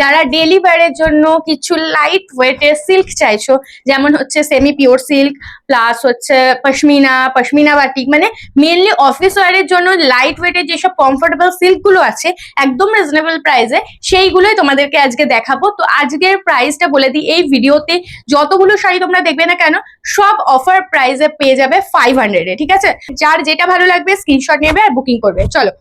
যারা ডেলি ওয়্যারের জন্য কিছু লাইট ওয়েটের সিল্ক চাইছো, যেমন হচ্ছে সেমি পিওর সিল্ক প্লাস হচ্ছে পশমিনা পশমিনা বাটিক মানে মেনলি অফিস ওয়্যারের জন্য লাইট ওয়েটের যেসব কমফোর্টেবল সিল্কগুলো আছে, একদম রিজনেবল প্রাইসে সেইগুলোই তোমাদেরকে আজকে দেখাবো। তো আজকের প্রাইসটা বলে দিই, এই ভিডিওতে যতগুলো শাড়ি তোমরা দেখবে না কেন, সব অফার প্রাইসে পেয়ে যাবে ফাইভ হান্ড্রেডে ঠিক আছে? যার যেটা ভালো লাগবে স্ক্রিনশট নেবে আর বুকিং করবে। চলো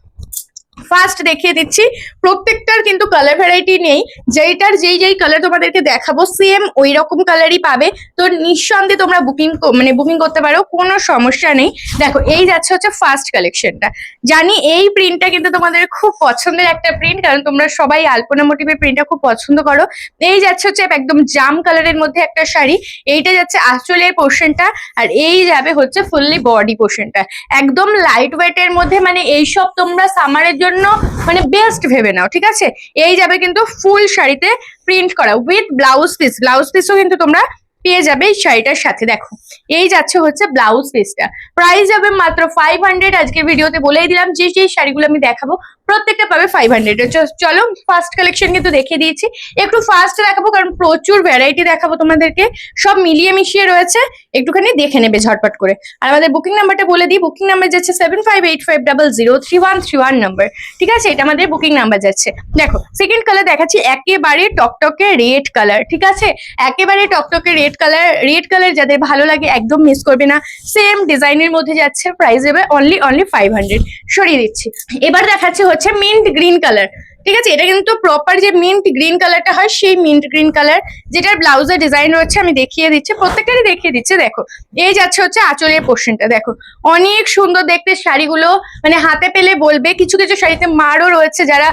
ফার্স্ট দেখিয়ে দিচ্ছি, প্রত্যেকটার কিন্তু কালার ভ্যারাইটি নেই। যেইটার যেই যেই কালার তোমাদেরকে দেখাবো সেম ওই রকম কালারই পাবে। তো নিঃসন্দেহে তোমরা বুকিং মানে বুকিং করতে পারো, কোনো সমস্যা নেই। দেখো, এই যাচ্ছে হচ্ছে ফার্স্ট কালেকশনটা জানি এই প্রিন্টটা কিন্তু তোমাদের খুব পছন্দের একটা প্রিন্ট কারণ তোমরা সবাই আলপনা মোটিভের প্রিন্টটা খুব পছন্দ করো। এই যাচ্ছে হচ্ছে একদম জাম কালারের মধ্যে একটা শাড়ি। এইটা যাচ্ছে আঁচলের পোর্শনটা আর এই যাবে হচ্ছে ফুললি বডি পোর্শনটা একদম লাইট ওয়েটের মধ্যে মানে এইসব তোমরা সামারের জন্য মানে বেস্ট ভেবে নাও, ঠিক আছে? এই যাবে কিন্তু ফুল শাড়িতে প্রিন্ট করা উইথ ব্লাউজ পিস ব্লাউজ পিসও কিন্তু তোমরা পেয়ে যাবে এই শাড়িটার সাথে, দেখো। এই যাচ্ছে হচ্ছে ব্লাউজ পিসটা প্রাইস যাবে মাত্র ফাইভ হান্ড্রেড আজকে ভিডিওতে বলেই দিলাম, যে যে শাড়িগুলো আমি দেখাবো প্রত্যেকটা পাবে ফাইভ হান্ড্রেড চলো ফার্স্ট কালেকশন কিন্তু দেখে দিয়েছি। একটু ফার্স্ট দেখাবো, কারণ প্রচুর ভ্যারাইটি দেখাবো তোমাদেরকে। সব মিলিয়ে মিশিয়ে রয়েছে। একটুখানি দেখে নেবে ঝটপট করে। আর আমাদের বুকিং নাম্বারটা বলে দিই। বুকিং নাম্বার যাচ্ছে seven five eight five double zero three one three one number ঠিক আছে? এটা আমাদের বুকিং নাম্বার যাচ্ছে। দেখো সেকেন্ড কালার দেখাচ্ছি। একেবারে টকটকে রেড কালার ঠিক আছে? একেবারে টকটকে রেড কালার রেড কালার যাদের ভালো লাগে একদম মিস করবে না। সেম ডিজাইনের মধ্যে যাচ্ছে। প্রাইস দেবে অনলি অনলি ফাইভ হান্ড্রেড সরিয়ে দিচ্ছি। এবার দেখাচ্ছে হচ্ছে মিন্ট গ্রিন কালার ঠিক আছে? এটা কিন্তু প্রপার যে মিন্ট গ্রিন কালারটা হয়, সেই মিন্ট গ্রিন কালার যেটার ব্লাউজের ডিজাইন রয়েছে আমি দেখিয়ে দিচ্ছি, প্রত্যেকটারই দেখিয়ে দিচ্ছে, দেখো। এই যাচ্ছে হচ্ছে আঁচলের পোর্শনটা দেখো। অনেক সুন্দর দেখতে শাড়িগুলো মানে হাতে পেলে বলবে, কিছু কিছু শাড়িতে মারও রয়েছে যারা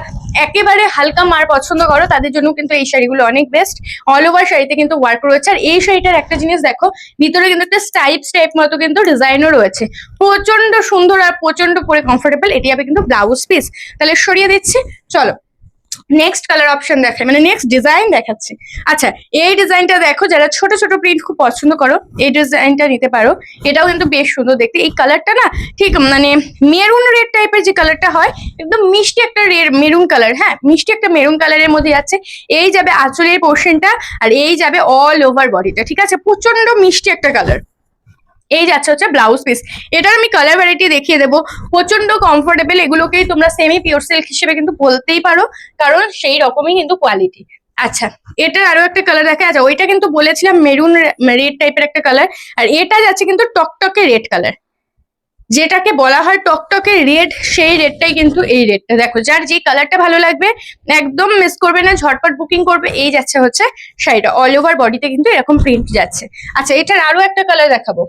একেবারে হালকা মার পছন্দ করো, তাদের জন্য কিন্তু এই শাড়িগুলো অনেক বেস্ট অল ওভার শাড়িতে কিন্তু ওয়ার্ক রয়েছে। আর এই শাড়িটার একটা জিনিস দেখো, ভিতরে কিন্তু একটা স্টাইপ স্টাইপ মতো কিন্তু ডিজাইনও রয়েছে। প্রচণ্ড সুন্দর আর প্রচণ্ড পরে কমফোর্টেবল এটি হবে কিন্তু ব্লাউজ পিস তাহলে সরিয়ে দিচ্ছি, চলো। নেক্সট কালার অপশন দেখায় মানে নেক্সট ডিজাইন দেখাচ্ছে। আচ্ছা এই ডিজাইনটা দেখো, যারা ছোট ছোট প্রিন্ট খুব পছন্দ করো, এই ডিজাইনটা নিতে পারো। এটাও কিন্তু বেশ সুন্দর দেখতে। এই কালারটা না, ঠিক মানে মেরুন রেড টাইপের যে কালারটা হয়, একদম মিষ্টি একটা মেরুন কালার হ্যাঁ মিষ্টি একটা মেরুন কালারের মধ্যে যাচ্ছে। এই যাবে আঁচলের পোর্শনটা আর এই যাবে অল ওভার বডিটা ঠিক আছে? প্রচণ্ড মিষ্টি একটা কালার এই যাচ্ছে হচ্ছে ব্লাউজ পিস এটার আমি কালার ভ্যারাইটি দেখিয়ে দেবো। প্রচণ্ড কমফোর্টেবল এগুলোকেই তোমরা সেমি পিওর সিল্ক হিসেবে কিন্তু বলতেই পারো, কারণ সেই রকমই কিন্তু কোয়ালিটি আচ্ছা এটার আরও একটা কালার দেখা আছে ওইটা কিন্তু বলেছিলাম মেরুন রেড টাইপের একটা কালার আর এটা যাচ্ছে কিন্তু টকটকে রেড কালার যেটাকে বলা হয় টকটকে রেড সেই রেডটাই কিন্তু এই রেডটা দেখো, যার যে কালারটা ভালো লাগবে, একদম মিস করবে না, ঝটপট বুকিং করবে, এই যাচ্ছে হচ্ছে শাড়িটা। অল ওভার বডিতে কিন্তু এরকম প্রিন্ট যাচ্ছে। আচ্ছা এটার আরও একটা কালার দেখাবো।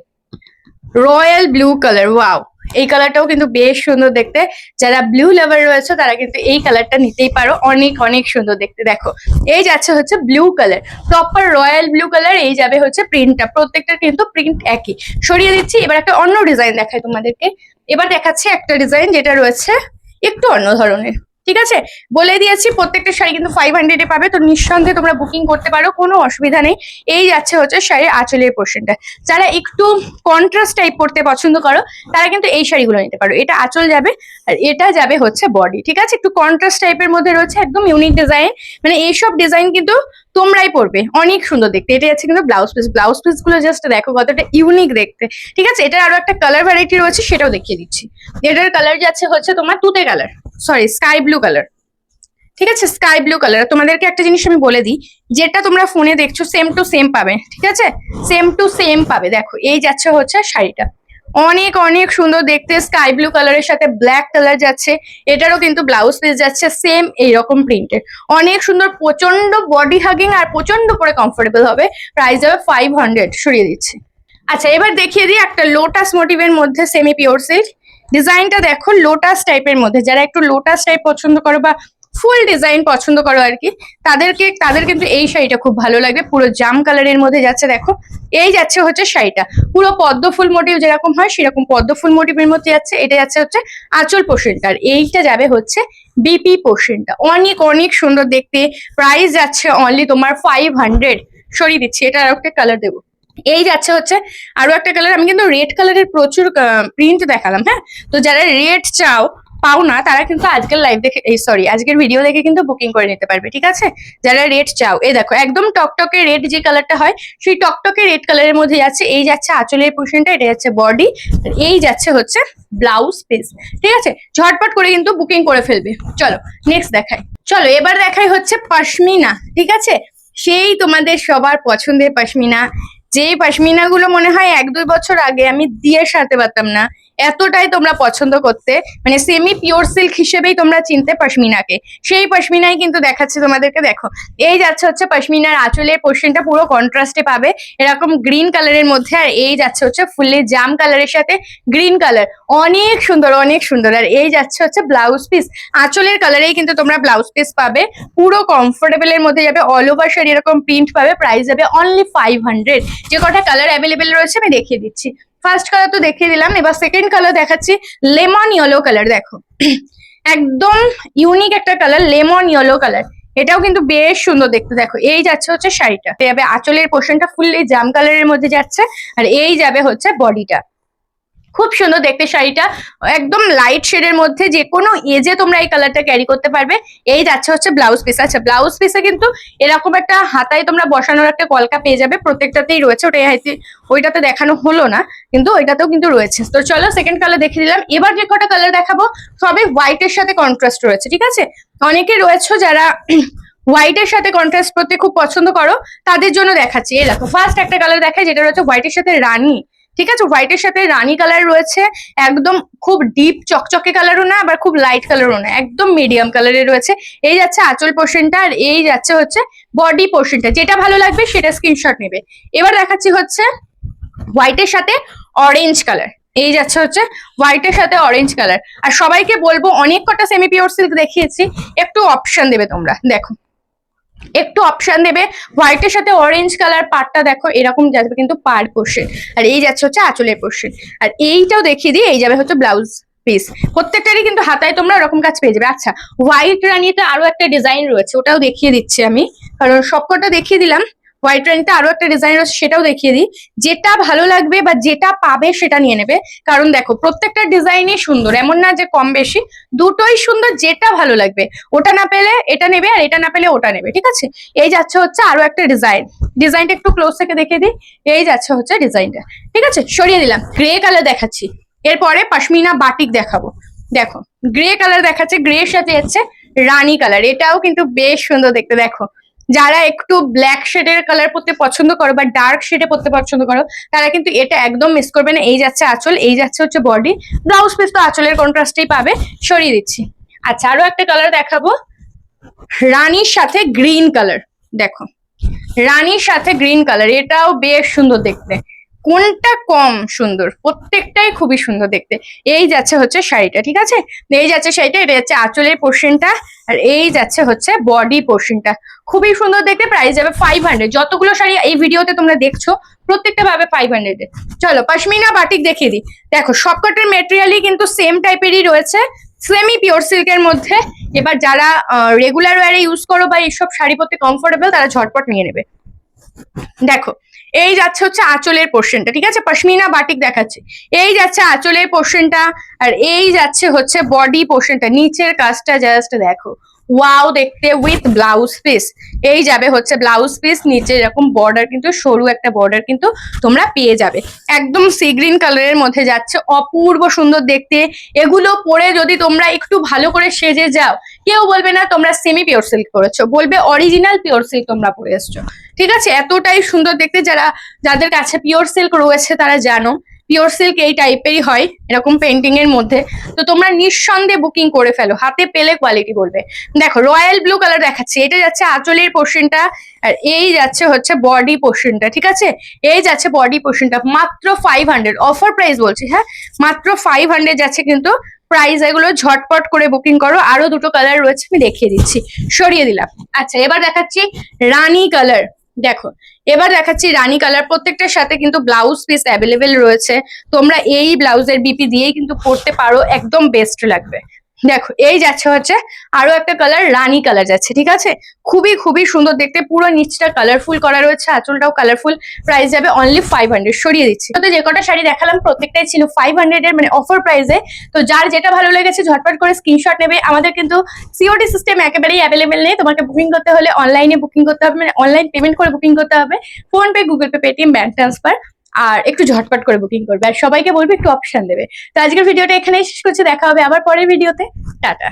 Royal blue colour, wow. এই কালারটাও কিন্তু বেশ সুন্দর দেখতে। যারা ব্লু লাভার রয়েছে, তারা কিন্তু এই কালারটা নিতেই পারো। অনেক অনেক সুন্দর দেখতে। দেখো, এই যাচ্ছে হচ্ছে blue colour. Proper royal blue colour, এই যাবে হচ্ছে প্রিন্টটা। প্রত্যেকটার কিন্তু প্রিন্ট একই। সরিয়ে দিচ্ছি, এবার একটা অন্য ডিজাইন দেখায় তোমাদেরকে। এবার দেখাচ্ছি একটা ডিজাইন যেটা রয়েছে একটু অন্য ধরনের। ঠিক আছে? বলে দিয়েছি, প্রত্যেকটা শাড়ি কিন্তু ফাইভ হান্ড্রেডে পাবে, তো নিঃসন্দেহে তোমরা বুকিং করতে পারো, কোনো অসুবিধা নেই। এই যাচ্ছে হচ্ছে শাড়ির আঁচলের পোর্শনটা যারা একটু কন্ট্রাস্ট টাইপ পড়তে পছন্দ করো, তারা কিন্তু এই শাড়িগুলো নিতে পারো। এটা আঁচল যাবে, আর এটা যাবে হচ্ছে বডি ঠিক আছে? একটু কন্ট্রাস্ট টাইপের মধ্যে রয়েছে, একদম ইউনিক ডিজাইন মানে এইসব ডিজাইন কিন্তু তোমরাই পড়বে অনেক সুন্দর দেখতে। এটা যাচ্ছে কিন্তু ব্লাউজ পিস ব্লাউজ পিসগুলো জাস্ট দেখো কতটা ইউনিক দেখতে। ঠিক আছে? এটার আরও একটা কালার ভ্যারাইটি রয়েছে, সেটাও দেখিয়ে দিচ্ছি। এটার কালার যাচ্ছে হচ্ছে তোমার তুতে colour sorry sky blue colour ঠিক আছে? স্কাই ব্লু কালার তোমাদেরকে একটা জিনিস আমি বলে দিই, যেটা তোমরা ফোনে দেখছ সেম টু সেম পাবে। ঠিক আছে? সেম টু সেম পাবে। দেখো, এই যাচ্ছে হচ্ছে শাড়িটা। অনেক অনেক সুন্দর দেখতে। স্কাই ব্লু কালারের সাথে ব্ল্যাক কালার যাচ্ছে। এটারও কিন্তু ব্লাউজ পিস যাচ্ছে সেম এইরকম প্রিন্টের অনেক সুন্দর প্রচণ্ড বডি হাগিং আর প্রচণ্ড করে কমফোর্টেবল হবে। প্রাইস হবে ফাইভ হান্ড্রেড সরিয়ে দিচ্ছি। আচ্ছা এবার দেখিয়ে দিই একটা লোটাস মোটিভের মধ্যে সেমি পিওর সিল্ক ডিজাইনটা দেখো লোটাস টাইপের মধ্যে। যারা একটু লোটাস টাইপ পছন্দ করো বা ফুল ডিজাইন পছন্দ করো আর কি। তাদেরকে, তাদের কিন্তু এই শাড়িটা খুব ভালো লাগবে। পুরো জাম কালারের মধ্যে যাচ্ছে, দেখো। এই যাচ্ছে হচ্ছে শাড়িটা। পুরো পদ্ম ফুল মোটিভ যেরকম হয়, সেরকম পদ্ম ফুল মোটিভের মধ্যে যাচ্ছে। এটা যাচ্ছে হচ্ছে আঁচল পোর্শনটা আর এইটা যাবে হচ্ছে বিপি পোর্শনটা অনেক অনেক সুন্দর দেখতে। প্রাইস যাচ্ছে অনলি তোমার ফাইভ হান্ড্রেড সরিয়ে দিচ্ছি, এটা আর একটা কালার দেবো। এই যাচ্ছে হচ্ছে আরও একটা কালার আমি কিন্তু রেড কালারের প্রচুর প্রিন্ট দেখালাম হ্যাঁ? তো যারা রেড চাও পাও না তারা কিন্তু আজকের লাইভ দেখে, এই সরি আজকের ভিডিও দেখে কিন্তু বুকিং করে নিতে পারবে, ঠিক আছে? যারা রেড চাও, এই দেখো, একদম টকটকে রেড যে কালারটা হয়, সেই টকটকে রেড কালারের মধ্যে যাচ্ছে, এই যাচ্ছে আঁচলের পোর্শনটা এটা যাচ্ছে বডি এই যাচ্ছে হচ্ছে ব্লাউজ পিস ঠিক আছে? ঝটপট করে কিন্তু বুকিং করে ফেলবে, চলো নেক্সট দেখাই। চলো, এবার দেখাই হচ্ছে পশমিনা, ঠিক আছে? সেই তোমাদের সবার পছন্দের পশমিনা যে পশমিনা গুলো মনে হয় এক দুই বছর আগে আমি দিয়ে সারতে পারতাম না এতটাই তোমরা পছন্দ করতে মানে সেমি পিওর সিল্ক হিসেবেই তোমরা চিনতে পশমিনাকে। সেই পশমিনাই কিন্তু দেখাচ্ছে তোমাদেরকে, দেখো। এই যাচ্ছে হচ্ছে পশমিনার আঁচলের পোর্শনটা পুরো কন্ট্রাস্টে পাবে। এরকম গ্রিন কালারের মধ্যে, আর এই যাচ্ছে হচ্ছে ফুললি জাম কালারের সাথে গ্রিন কালার অনেক সুন্দর অনেক সুন্দর। আর এই যাচ্ছে হচ্ছে ব্লাউজ পিস আঁচলের কালারেই কিন্তু তোমরা ব্লাউজ পিস পাবে। পুরো কমফোর্টেবল এর মধ্যে যাবে। অল ওভার শাড়ি এরকম প্রিন্ট পাবে। প্রাইস যাবে অনলি ফাইভ হান্ড্রেড যে কটা কালার অ্যাভেলেবেল রয়েছে, আমি দেখিয়ে দিচ্ছি। ফার্স্ট কালার তো দেখিয়ে দিলাম, এবার সেকেন্ড কালার দেখাচ্ছি লেমন ইয়েলো কালার দেখো। একদম ইউনিক একটা কালার লেমন ইয়েলো কালার এটাও কিন্তু বেশ সুন্দর দেখতে, দেখো, এই যাচ্ছে হচ্ছে শাড়িটা। যাবে আঁচলের পোর্শনটা ফুললি জাম কালারের মধ্যে যাচ্ছে, আর এই যাবে হচ্ছে বডিটা খুব সুন্দর দেখতে শাড়িটা। একদম লাইট শেডের মধ্যে যে কোনো এজে তোমরা এই কালারটা ক্যারি করতে পারবে। এই যাচ্ছে হচ্ছে ব্লাউজ পিস আচ্ছা ব্লাউজ পিসে কিন্তু এরকম একটা হাতায় তোমরা বসানোর একটা কলকা পেয়ে যাবে। প্রত্যেকটাতেই রয়েছে। ওটাই হয়তো ওইটাতে দেখানো হলো না, কিন্তু ওইটাতেও কিন্তু রয়েছে। তো চলো সেকেন্ড কালার দেখে দিলাম। এবার যে কটা কালার দেখাবো, সবই হোয়াইটের সাথে কন্ট্রাস্ট রয়েছে, ঠিক আছে? অনেকে রয়েছে যারা হোয়াইটের সাথে কন্ট্রাস্ট করতে খুব পছন্দ করো, তাদের জন্য দেখাচ্ছি। এই দেখো ফার্স্ট একটা কালার দেখায় যেটা রয়েছে হোয়াইটের সাথে রানী। ঠিক আছে? হোয়াইটের সাথে রানী কালার রয়েছে, একদম খুব ডিপ চকচকে কালারও না, আবার খুব লাইট কালারও না, একদম মিডিয়াম কালারের রয়েছে। এই যাচ্ছে আঁচল পোর্শনটা আর এই যাচ্ছে হচ্ছে বডি পোর্শনটা যেটা ভালো লাগবে সেটা স্ক্রিনশট নেবে। এবার দেখাচ্ছি হচ্ছে হোয়াইটের সাথে অরেঞ্জ কালার এই যাচ্ছে হচ্ছে হোয়াইটের সাথে অরেঞ্জ কালার আর সবাইকে বলব, অনেক কটা সেমি পিওর সিল্ক দেখিয়েছি, একটু অপশন দেবে তোমরা। দেখো। একটু অপশন দেবে। হোয়াইটের সাথে অরেঞ্জ কালার পার্টটা দেখো, এরকম যাবে কিন্তু পার পোর্শন আর এই যাচ্ছে হচ্ছে আঁচলের পোর্শন আর এইটাও দেখিয়ে দিই, এই যাবে হচ্ছে ব্লাউজ পিস প্রত্যেকটারই কিন্তু হাতায় তোমরা ওরকম কাজ পেয়ে যাবে। আচ্ছা হোয়াইট রানিতে আরও একটা ডিজাইন রয়েছে, ওটাও দেখিয়ে দিচ্ছি আমি। কারণ সবকটা দেখিয়ে দিলাম। হোয়াইট রানিতে আরও একটা ডিজাইন রয়েছে সেটাও দেখিয়ে দিই। যেটা ভালো লাগবে বা যেটা পাবে সেটা নিয়ে নেবে। কারণ দেখো, প্রত্যেকটা ডিজাইনই সুন্দর। এমন না যে কম বেশি। দুটোই সুন্দর, যেটা ভালো লাগবে। ওটা না পেলে এটা নেবে আর এটা না পেলে ওটা নেবে, ঠিক আছে? এই যাচ্ছে হচ্ছে আরও একটা ডিজাইন ডিজাইনটা একটু ক্লোজ থেকে দেখে দিই। এই যাচ্ছে হচ্ছে ডিজাইনটা ঠিক আছে? সরিয়ে দিলাম। গ্রে কালার দেখাচ্ছি। এরপরে পশমিনা বাটিক দেখাবো। দেখো গ্রে কালার দেখাচ্ছে গ্রে সাথে যাচ্ছে রানী কালার এটাও কিন্তু বেশ সুন্দর দেখতে। দেখো যারা একটু ব্ল্যাক শেডের কালার পরতে পছন্দ করো বা ডার্ক শেডে পরতে পছন্দ করো, তারা কিন্তু এটা একদম মিস করবে না। এই যাচ্ছে আঁচল, এই যাচ্ছে হচ্ছে বডি ব্লাউজ পিস তো আঁচলের কন্ট্রাস্টেই পাবে। সরিয়ে দিচ্ছি। আচ্ছা আরও একটা কালার দেখাবো। রানীর সাথে গ্রিন কালার দেখো। রানীর সাথে গ্রিন কালার এটাও বেশ সুন্দর দেখতে। কোনটা কম সুন্দর? প্রত্যেকটাই খুবই সুন্দর দেখতে। এই যাচ্ছে হচ্ছে শাড়িটা, ঠিক আছে? এই যাচ্ছে শাড়িটা, এটা যাচ্ছে আঁচলের পোর্শনটা আর এই যাচ্ছে হচ্ছে বডি পোর্শনটা খুবই সুন্দর দেখতে প্রাইস যাবে ফাইভ হান্ড্রেড যতগুলো শাড়ি এই ভিডিওতে তোমরা দেখছ, প্রত্যেকটা পাবে ফাইভ হান্ড্রেডে চলো, পশমিনা বাটিক দেখিয়ে দিই। দেখো, সবকটার মেটেরিয়ালই কিন্তু সেম টাইপেরই রয়েছে সেমি পিওর সিল্কের মধ্যে। এবার যারা রেগুলার ওয়ারে ইউজ করো বা এইসব শাড়ি পরতে কমফোর্টেবল তারা ঝটপট নিয়ে নেবে। দেখো এই যাচ্ছে হচ্ছে আঁচলের পোর্শনটা ঠিক আছে? পশমিনা বাটিক দেখাচ্ছে। এই যাচ্ছে আঁচলের পোর্শনটা আর এই যাচ্ছে হচ্ছে বডি পোর্শনটা নিচের কাজটা জাস্ট দেখো। ওয়াও দেখতে উইথ ব্লাউজ পিস এই যাবে হচ্ছে ব্লাউজ পিস নিচে এরকম বর্ডার কিন্তু, সরু একটা বর্ডার কিন্তু তোমরা পেয়ে যাবে। একদম সি গ্রিন কালারের মধ্যে যাচ্ছে। অপূর্ব সুন্দর দেখতে। এগুলো পরে যদি তোমরা একটু ভালো করে সেজে যাও কেউ বলবে না তোমরা সেমি পিওর সিল্ক করেছ বলবে অরিজিনাল পিওর সিল্ক তোমরা পরে এসছো। ঠিক আছে? এতটাই সুন্দর দেখতে যারা, যাদের কাছে পিওর সিল্ক রয়েছে তারা জানো পিওর সিল্ক এই টাইপেরই হয়, এরকম পেন্টিং এর মধ্যে। তো তোমরা নিঃসন্দেহে বুকিং করে ফেলো, হাতে পেলে কোয়ালিটি বলবে। দেখো রয়্যাল ব্লু কালার দেখাচ্ছে, এটা যাচ্ছে আঁচলের পোর্শনটা আর এই যাচ্ছে হচ্ছে বডি পোর্শনটা ঠিক আছে? এই যাচ্ছে বডি পোর্শনটা মাত্র ফাইভ হান্ড্রেড অফার প্রাইস বলছি হ্যাঁ? মাত্র ফাইভ হান্ড্রেড যাচ্ছে কিন্তু প্রাইস এগুলো ঝটপট করে বুকিং করো। আরও দুটো কালার রয়েছে, আমি দেখিয়ে দিচ্ছি। সরিয়ে দিলাম। আচ্ছা এবার দেখাচ্ছি রানী কালার দেখো, এবার দেখাচ্ছি রানী কালার প্রত্যেকটার সাথে কিন্তু ব্লাউজ পিস অ্যাভেলেবেল রয়েছে। তোমরা এই ব্লাউজের বিপি দিয়েই কিন্তু পরতে পারো, একদম বেস্ট লাগবে। দেখো, এই যাচ্ছে হচ্ছে আরও একটা কালার রানি কালার যাচ্ছে, ঠিক আছে? খুবই খুবই সুন্দর দেখতে, পুরো নিচটা কালারফুল করা রয়েছে, আঁচলটাও কালারফুল প্রাইস যাবে অনলি ফাইভ হান্ড্রেড সরিয়ে দিচ্ছি। তো যে কটা শাড়ি দেখালাম, প্রত্যেকটাই ছিল ফাইভ হান্ড্রেড এর মানে অফার প্রাইসে তো যার যেটা ভালো লেগেছে, ঝটপট করে স্ক্রিনশট নেবে। আমাদের কিন্তু সিওডি সিস্টেম একেবারেই অ্যাভেলেবেল নেই। তোমাকে বুকিং করতে হলে অনলাইনে বুকিং করতে হবে মানে অনলাইন পেমেন্ট করে বুকিং করতে হবে। PhonePe Google Pay Paytm bank transfer আর একটু ঝটপট করে বুকিং করবে। আর সবাইকে বলবে একটু অপশন দেবে। তো আজকের ভিডিওটা এখানেই শেষ করছি। দেখা হবে আবার পরের ভিডিওতে। টাটা।